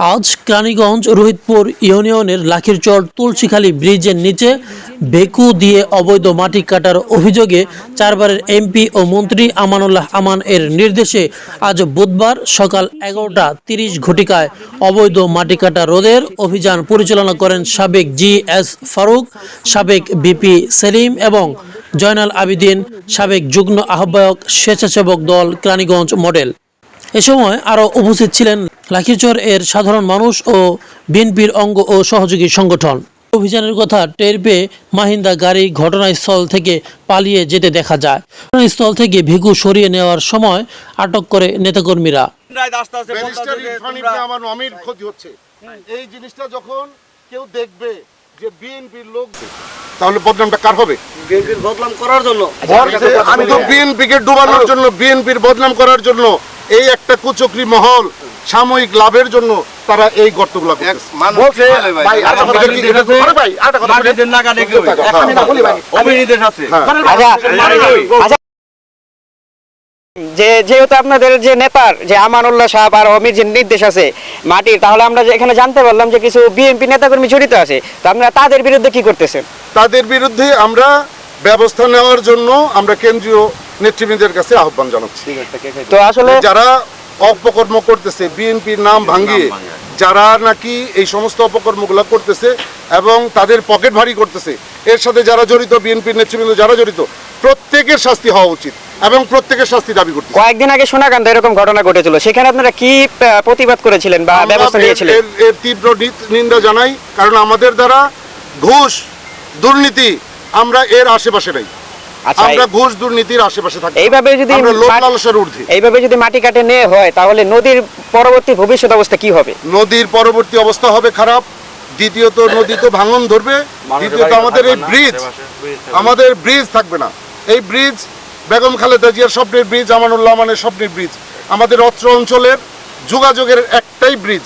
আজ কেরানীগঞ্জ রোহিতপুর ইউনিয়নের লাখিরচর তুলসীখালী ব্রিজের নিচে বেকু দিয়ে অবৈধ মাটি কাটার অভিযোগে চারবারের এমপি ও মন্ত্রী আমানুল্লাহ আমান এর নির্দেশে আজ বুধবার সকাল এগারোটা তিরিশ ঘটিকায় অবৈধ মাটি কাটা রোধের অভিযান পরিচালনা করেন সাবেক জি এস ফারুক, সাবেক বিপি সেলিম এবং জয়নাল আবিদিন, সাবেক যুগ্ম আহ্বায়ক স্বেচ্ছাসেবক দল কেরানীগঞ্জ মডেল। এ সময় আরও উপস্থিত ছিলেন লাখিরচর এর সাধারণ মানুষ ও বিএনপির অঙ্গ ও সহযোগী সংগঠন। অভিযানের কথা টের পেয়ে মাহিন্দা গাড়ি ঘটনাস্থল থেকে পালিয়ে যেতে দেখা যায়। ঘটনাস্থল থেকে ভিগু সরিয়ে নেওয়ার সময় আটক করে নেতাকর্মীরা। এই জিনিসটা যখন কেউ দেখবে যে বিএনপির লোক তাহলে বদনামটা কার হবে? বিএনপির বদনাম করার জন্য। আমি তো বিএনপিকে ডুবানোর জন্য বিএনপির বদনাম করার জন্য এই একটা কুচক্রি মহল সাময়িক লাভের জন্য তারা এই গর্তগুলো। হ্যাঁ, সাথে। হ্যাঁ। আচ্ছা। আচ্ছা। যে যেহেতু আপনাদের যে নেতার যে আমানুল্লাহ সাহেব আর অমির যে নির্দেশ আছে মাটির তাহলে আমরা যে এখানে জানতে পারলাম যে কিছু বিএনপি নেতাকর্মী জড়িত আছে তো আপনারা তাদের বিরুদ্ধে কি করতেছেন? তাদের বিরুদ্ধে আমরা ব্যবস্থা নেওয়ার জন্য আমরা কেন্দ্রীয় নেতৃবৃন্দের কাছে আহ্বান জানাচ্ছি। তো আসলে যারা অপকর্ম করতেছে বিএনপির নাম ভাঙিয়ে যারা নাকি এই সমস্ত অপকর্মগুলো করতেছে এবং তাদের পকেট ভারী করতেছে এর সাথে যারা জড়িত বিএনপির নেতৃবৃন্দ যারা জড়িত প্রত্যেকের শাস্তি হওয়া উচিত এবং প্রত্যেকের শাস্তি দাবি করতেছে। কয়েকদিন আগে সোনাকান্ত এরকম ঘটনা ঘটেছিল সেখানে আপনারা কি প্রতিবাদ করেছিলেন বা ব্যবস্থা এর- নিয়েছিলেন? এর- তীব্র নি- নিন্দা জানাই কারণ আমাদের দ্বারা ঘুষ দুর্নীতি আমরা এর আশেপাশে নাই। আমরা ঘুষ দুর্নীতির আশেপাশে থাকি। এইভাবে যদি আমরা লোক লালসার ঊর্ধ্বে। এইভাবে যদি মাটি কাটে নিয়ে হয় তাহলে নদীর পরবর্তী ভবিষ্যৎ অবস্থা কি হবে? নদীর পরবর্তী অবস্থা হবে খারাপ। দ্বিতীয়ত নদী তো ভাঙন ধরবে। দ্বিতীয়ত আমাদের এই ব্রিজ আমাদের ব্রিজ থাকবে না। এই ব্রিজ বেগম খালেদা জিয়ার স্বপ্নের ব্রিজ আমানুল্লাহ মানের স্বপ্নের ব্রিজ। আমাদের অত্র অঞ্চলের যোগাযোগের একটাই ব্রিজ।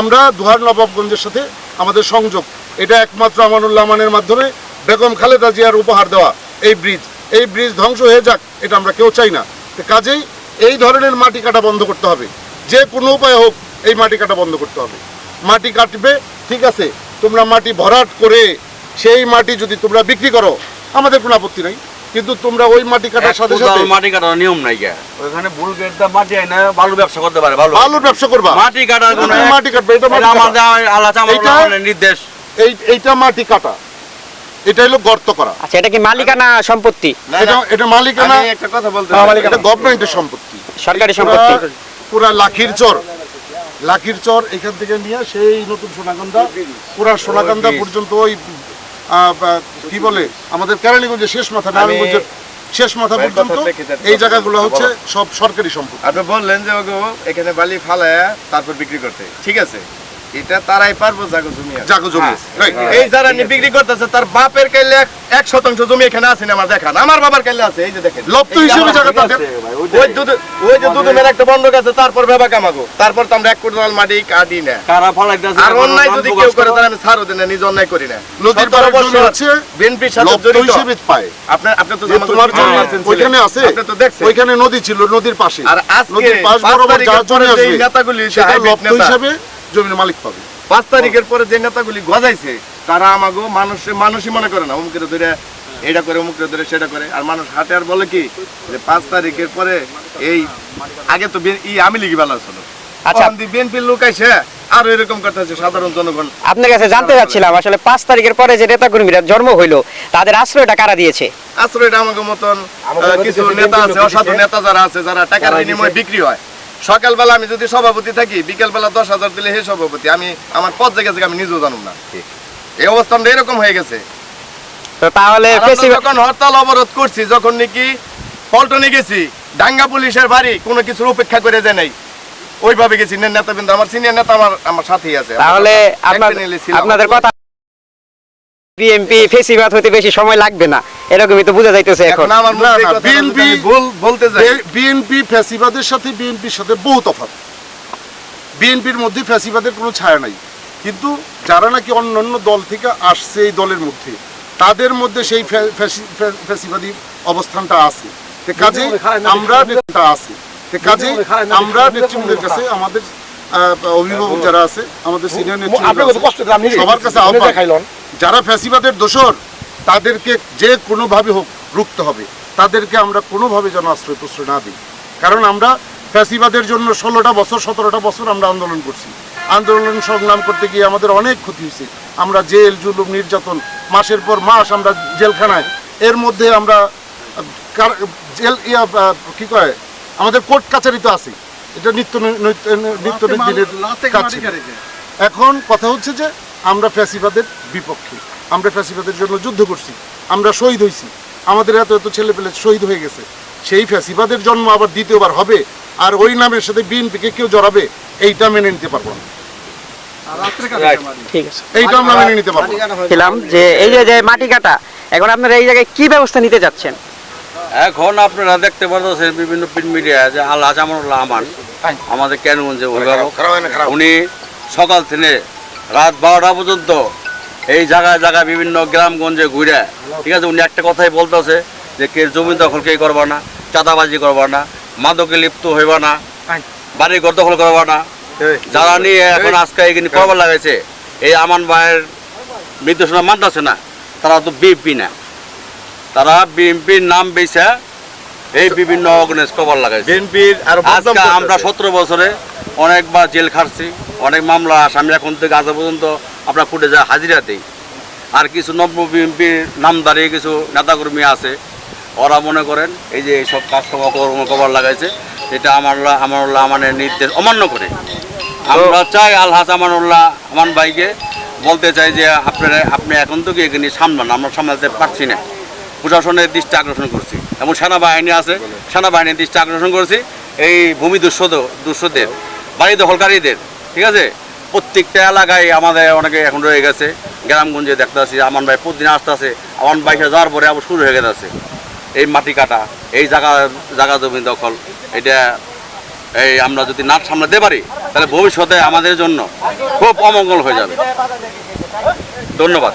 আমরা দুহার নবাবগঞ্জের সাথে আমাদের সংযোগ। এটা একমাত্র আমানুল্লাহ মানের মাধ্যমে বেগম খালেদা জিয়ার উপহার দেওয়া। এই ব্রিজ এই ব্রিজ ধ্বংস হয়ে যাক এটা আমরা কেউ চাই না। তো কাজেই এই ধরনের মাটি কাটা বন্ধ করতে হবে। যে কোনো উপায় হোক এই মাটি কাটা বন্ধ করতে হবে। মাটি কাটবে ঠিক আছে তোমরা মাটি ভরাট করে সেই মাটি যদি তোমরা বিক্রি করো আমাদের কোনো আপত্তি নাই। কিন্তু তোমরা ওই মাটি কাটার সাথে সাথে মাটি কাটার নিয়ম নাই। ওখানে বুল গেটটা মাটি আইনা বালু ব্যবসা করতে পারে ভালো আলুর ব্যবসা করবা। মাটি কাটার কোনো মাটি কাটবে এটা কাটা। দেওয়া আল্লাহ নির্দেশ। এই এইটা মাটি কাটা। এটা হলো গর্ত করা। আচ্ছা এটা কি মালিকানা সম্পত্তি? এটা এটা মালিকানা একটা কথা বলতে হ্যাঁ, এটা গভর্নমেন্টের সম্পত্তি। সরকারি সম্পত্তি। পুরা লাখির চর। লাখির চর এখান থেকে নিয়ে সেই নতুন সোনাকান্দা পুরা সোনাকান্দা পর্যন্ত ওই কি বলে? আমাদের কেরানীগঞ্জের শেষ মাথা নারায়ণগঞ্জের শেষ মাথা পর্যন্ত। এই জায়গাগুলো হচ্ছে সব সরকারি সম্পত্তি। আপনি বললেন যে ওগো এখানে বালি ফালায়া তারপর বিক্রি করতে। ঠিক আছে? এটা তারাই পারব জাগো জমি জাগো জমি। এই যারা বিক্রি করতেছে তার বাপের কাইলে এক- শতাংশ জমি এখানে আছে আমার দেখান। আমার বাবার কাইলে আছে এই যে দেখেন। লপ্ত হিসেবে জায়গা তাদের ওই দুধ ওই যে দুধের একটা বন্ধক আছে তারপর ভেবা কামাবো। তারপর তো আমরা এক কোটি মাটি কাটি না। কারা ফালাইতেছে, আর অন্যায় যদি কেউ করে তাহলে আমি ছাড়ও দিই না নিজ অন্যায় করি না। নদীর সতেরো জমি বছর বিএনপির সাথে জড়িত। হিসেবে পায়। আপনি আপনি তো তোমার জমি ওইখানে আছে। আপনি তো দেখছেন। ওইখানে নদী ছিল নদীর পাশে। আর আজকে নদীর পাশ বরাবর যার জমি আসবে নেতাগুলি, সেটা লপ্ত নেতা। হিসাবে জমির মালিক পাবে। পাঁচ তারিখের পরে যে নেতাগুলি গজাইছে তারা আমাকে মানুষ মানুষই মনে করে না অমুকের ধরে এটা করে অমুকের ধরে সেটা করে। আর মানুষ হাটে আর বলে কি যে পাঁচ তারিখের পরে এই আগে তো ই আমি লিখি বেলা ছিল। আচ্ছা। বিএনপির লোক আইসে আর এরকম কথা আছে সাধারণ জনগণ। আপনার কাছে জানতে চাচ্ছিলাম আসলে পাঁচ তারিখের পরে যে নেতাকর্মীরা জন্ম হইল তাদের আশ্রয়টা কারা দিয়েছে? আশ্রয়টা আমাকে মতন কিছু নেতা আছে অসাধু নেতা যারা আছে যারা টাকার বিনিময়ে বিক্রি হয়। সকালবেলা আমি যদি সভাপতি থাকি বিকেলবেলা দশ হাজার দিলে হে সভাপতি আমি আমার পদ জায়গা থেকে আমি নিজেও জানুম না। এই অবস্থানটা এরকম হয়ে গেছে। তাহলে যখন হরতাল অবরোধ করছি যখন নাকি পল্টনে গেছি ডাঙ্গা পুলিশের বাড়ি কোনো কিছুর উপেক্ষা করে যায় নাই। ওইভাবে গেছি। নেতাবৃন্দ আমার সিনিয়র নেতা আমার আমার সাথেই আছে। তাহলে। আপনাদের কথা বিএনপি ফেসিবাদ হতে বেশি সময় লাগবে না এরকমই তো বোঝা যাইতেছে এখন আমার যদি বলতে যাই বিএনপি ফ্যাসিবাদের সাথে বিএনপির সাথে বহু তফাৎ বিএনপির মধ্যে ফ্যাসিবাদের কোনো ছায়া নাই কিন্তু যারা নাকি অন্য অন্য দল থেকে আসছে এই দলের মধ্যে তাদের মধ্যে সেই ফ্যা- ফ্যাসিবাদী অবস্থানটা আছে তে কাজে আমরা নেতা আছে তে কাজে আমরা নেতৃবৃন্দের কাছে আমাদের অভিভাবক যারা আছে আমাদের সিনিয়র আপনার কত কষ্ট করে সবার কাছে আহ্বান যারা ফ্যাসিবাদের দোষর তাদেরকে যে কোনোভাবে হোক রুখতে হবে। তাদেরকে আমরা কোনোভাবে যেন আশ্রয় প্রশ্রয় না দিই। কারণ আমরা ফ্যাসিবাদের জন্য ষোলোটা বছর সতেরোটা বছর আমরা আন্দোলন করছি। আন্দোলন সংগ্রাম করতে গিয়ে আমাদের অনেক ক্ষতি হয়েছে। আমরা জেল জুলুম নির্যাতন মাসের পর মাস আমরা জেলখানায় এর মধ্যে আমরা জেল ইয়া কি কয়? আমাদের কোর্ট কাছারি তো আছে এটা নিত্য নিত্য দিনের এখন কথা হচ্ছে যে আমরা ফ্যাসিবাদের বিপক্ষে আমরা ফ্যাসিবাদের জন্য যুদ্ধ করছি আমরা শহীদ হয়েছি আমাদের এত এত ছেলে পেলে শহীদ হয়ে গেছে। সেই ফ্যাসিবাদের জন্ম আবার দ্বিতীয়বার হবে আর ওই নামের সাথে বিএনপিকে কেউ জড়াবে এইটা মেনে নিতে পারব না। এইটা আমরা মেনে নিতে পারব ছিলাম যে এই যে যে মাটি কাটা এখন আপনারা এই জায়গায় কি ব্যবস্থা নিতে যাচ্ছেন? এখন আপনারা দেখতে পাচ্ছেন বিভিন্ন প্রিন্ট মিডিয়ায় যে আল্লাহ জামানুল্লাহ আমান। আমাদের অভিভাবক উনি সকাল থেকে রাত বারোটা পর্যন্ত এই জায়গায় জায়গায় বিভিন্ন গ্রামগঞ্জে ঘুরে ঠিক আছে? উনি একটা কথাই বলতেছে যে কে জমি দখল কে করবা না চাঁদাবাজি করবা না মাদকে লিপ্ত হইবা না বাড়ি ঘর দখল করবা না। যারা নিয়ে এখন আজকে এখানে করবার লাগাইছে এই আমান ভাইয়ের নির্দেশনা মানতেছে না তারা তো বিএমপি না। তারা বিএনপির নাম বেছে এই বিভিন্ন অর্গানাইজ কভার লাগাইছে। বিএনপির আর আজকে আমরা সতেরো বছরে অনেকবার জেল খাটছি অনেক মামলা আসামি এখন থেকে আজ পর্যন্ত আমরা ফুটে যায় হাজিরা দিই। আর কিছু নব্য বিএনপির নামদারি কিছু নেতাকর্মী আছে ওরা মনে করেন এই যে এইসব কাজ কর্ম কভার লাগাইছে এটা আমারুল্লাহ আমানুল্লাহ আমানের নির্দেশ অমান্য করে। আমরা চাই আলহাজ আমানুল্লাহ আমান ভাইকে বলতে চাই যে আপনারা আপনি এখন তো কি এখানে সামলান আমরা সামলাতে পারছি না। প্রশাসনের দৃষ্টি আকর্ষণ করছি এবং সেনাবাহিনী আছে সেনাবাহিনীর দৃষ্টি আকর্ষণ করছি। এই ভূমি দুঃসদ দুঃসদের বাড়ি দখলকারীদের ঠিক আছে? প্রত্যেকটা এলাকায় আমাদের অনেকে এখন রয়ে গেছে। গ্রামগঞ্জে দেখতে আসি আমার ভাই প্রতিদিন আসতে আসে আমার বাইকে যাওয়ার পরে আবার শুরু হয়ে গেছে। এই মাটি কাটা, এই জায়গা জায়গা জমি দখল, এটা এই আমরা যদি নাট সামলাতে পারি, তাহলে ভবিষ্যতে আমাদের জন্য খুব অমঙ্গল হয়ে যাবে। ধন্যবাদ।